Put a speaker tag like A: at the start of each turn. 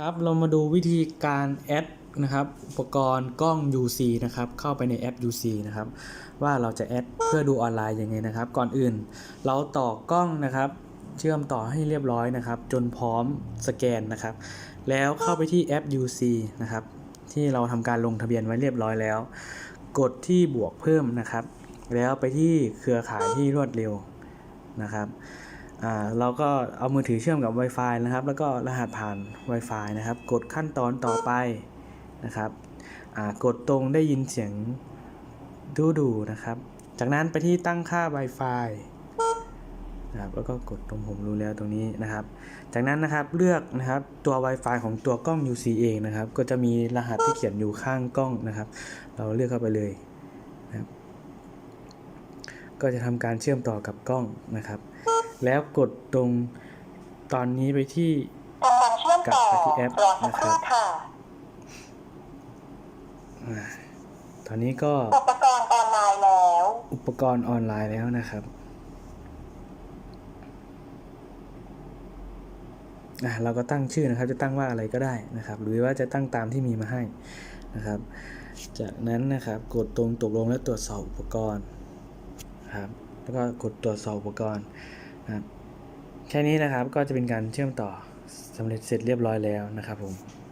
A: ครับเรามาดูวิธีการแอดนะครับอุปกรณ์กล้อง UC นะครับเข้าไปในแอป UC นะครับว่าเราจะแอดเพื่อดูออนไลน์ยังไงนะครับ ก่อนอื่น เราต่อกล้องนะครับ เชื่อมต่อให้เรียบร้อยนะครับ จนพร้อมสแกนนะครับ แล้วเข้าไปที่แอป UC นะครับที่เราทำการลงทะเบียนไว้เรียบร้อยแล้ว กดที่บวกเพิ่มนะครับ แล้วไปที่เครือข่ายที่รวดเร็วนะครับ เราก็เอามือถือเชื่อมกับ Wi-Fi นะครับ แล้วก็รหัสผ่าน Wi-Fi นะครับ กดขั้นตอนต่อไปนะครับกดตรงได้ยินเสียงดูดูนะครับ จากนั้นไปที่ตั้งค่า Wi-Fi นะครับแล้วก็กดตรงผมรู้แล้วตรงนี้นะครับ จากนั้นนะครับเลือกนะครับตัว Wi-Fi ของตัวกล้อง UC เองนะครับ ก็จะมีรหัสที่เขียนอยู่ข้างกล้องนะครับ เราเลือกเข้าไปเลยนะครับ ก็จะทำการเชื่อมต่อกับกล้องนะครับ แล้วกดตรงตอนนี้ไปที่
B: กำลังเชื่อมต่อก
A: ลับไปที่แอป
B: รอสักครู่
A: นะครับ
B: ค่ะ
A: อ่าตอนนี้ก็
B: อุปกรณ์ออนไลน์แล้ว
A: อุปกรณ์ออนไลน์แล้วนะครับอะเราก็ตั้งชื่อนะครับ จะตั้งว่าอะไรก็ได้นะครับ หรือว่าจะตั้งตามที่มีมาให้นะครับ จากนั้นนะครับกดตรงตกลงและตรวจสอบอุปกรณ์ครับแล้วก็กดตรวจสอบอุปกรณ์ นะครับแค่นี้นะครับก็จะเป็นการเชื่อมต่อสำเร็จเสร็จเรียบร้อยแล้วนะครับผม